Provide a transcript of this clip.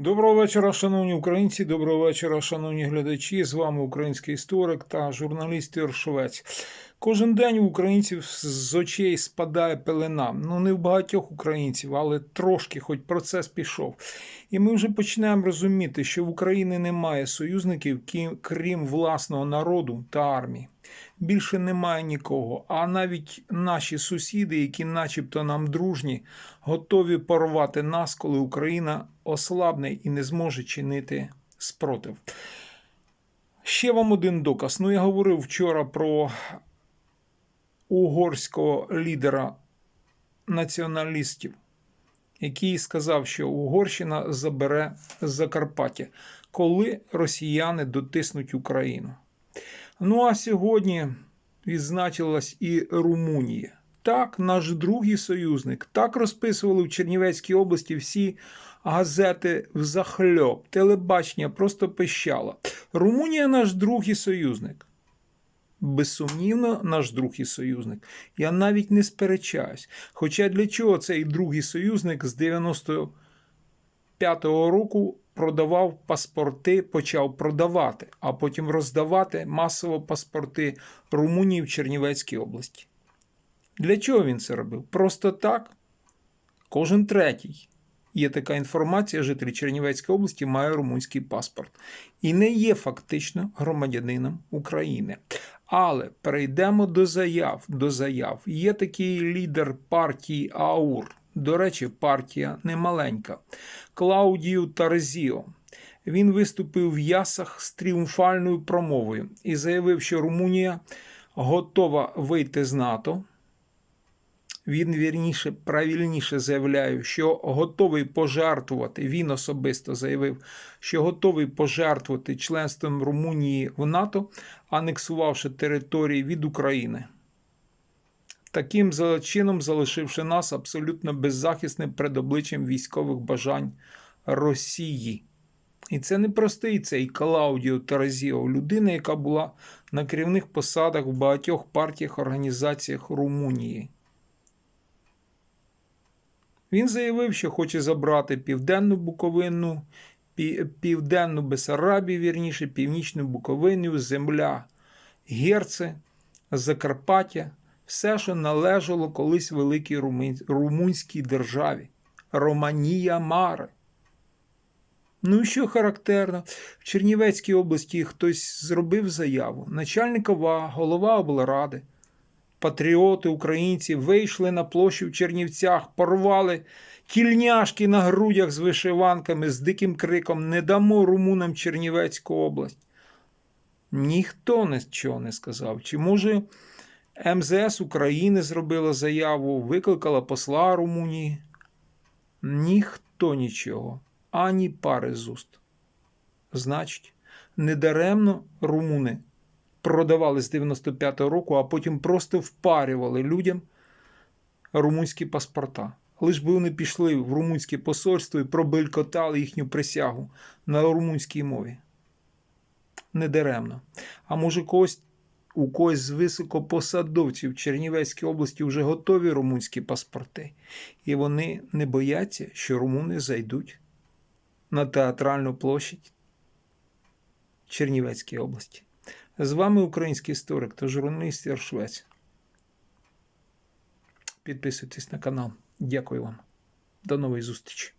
Доброго вечора, шановні українці. Доброго вечора, шановні глядачі. З вами український історик та журналіст Ігор Швець. Кожен день у українців з очей спадає пелена. Ну не в багатьох українців, але трошки, хоч процес пішов. І ми вже починаємо розуміти, що в Україні немає союзників, кі- крім власного народу та армії. Більше немає нікого. А навіть наші сусіди, які, начебто, нам дружні, готові порвати нас, коли Україна ослабне і не зможе чинити спротив. Ще вам один доказ. Ну, я говорив вчора про угорського лідера націоналістів, який сказав, що Угорщина забере Закарпаття, коли росіяни дотиснуть Україну. Ну а сьогодні відзначилась і Румунія. Так, наш другий союзник. Так розписували в Чернівецькій області всі газети взахльоб, телебачення просто пищало. Румунія наш другий союзник. Безсумнівно, наш другий союзник. Я навіть не сперечаюсь. Хоча для чого цей другий союзник з 95-го року продавав паспорти, почав продавати, а потім роздавати масово паспорти Румунії в Чернівецькій області. Для чого він це робив? Просто так. Кожен третій. Є така інформація, житель Чернівецької області має румунський паспорт і не є фактично громадянином України. Але перейдемо до заяв. До заяв. Є такий лідер партії АУР. До речі, партія немаленька. Клаудію Тарзіо. Він виступив в Ясах з тріумфальною промовою і заявив, що Румунія готова вийти з НАТО. Він вірніше, правильніше заявляє, що готовий пожертвувати. Він особисто заявив, що готовий пожертвувати членством Румунії в НАТО, анексувавши території від України. Таким чином залишивши нас абсолютно беззахисним перед обличчям військових бажань Росії. І це не простий цей Клаудіо Таразіо, людина, яка була на керівних посадах в багатьох партіях організаціях Румунії. Він заявив, що хоче забрати Південну Буковину, Південну Бесарабію, вірніше, Північну Буковину, земля Герце, Закарпаття, все, що належало колись великій румунській державі. Романія Маре. Ну і що характерно, в Чернівецькій області хтось зробив заяву. Начальник ОВА, голова облради, патріоти, українці вийшли на площу в Чернівцях, порвали кільняшки на грудях з вишиванками, з диким криком Не дамо румунам Чернівецьку область. Ніхто нічого не сказав. Чи може МЗС України зробила заяву, викликала посла Румунії? Ніхто нічого, ані пари з уст. Значить, недаремно румуни продавали з 95-го року, а потім просто впарювали людям румунські паспорта. Лиш би вони пішли в румунське посольство і пробелькотали їхню присягу на румунській мові. Недаремно. А може, когось, у когось з високопосадовців в Чернівецькій області вже готові румунські паспорти, і вони не бояться, що румуни зайдуть на театральну площадь Чернівецькій області. З вами український історик та журналіст Яршвець. Підписуйтесь на канал. Дякую вам. До нової зустрічі.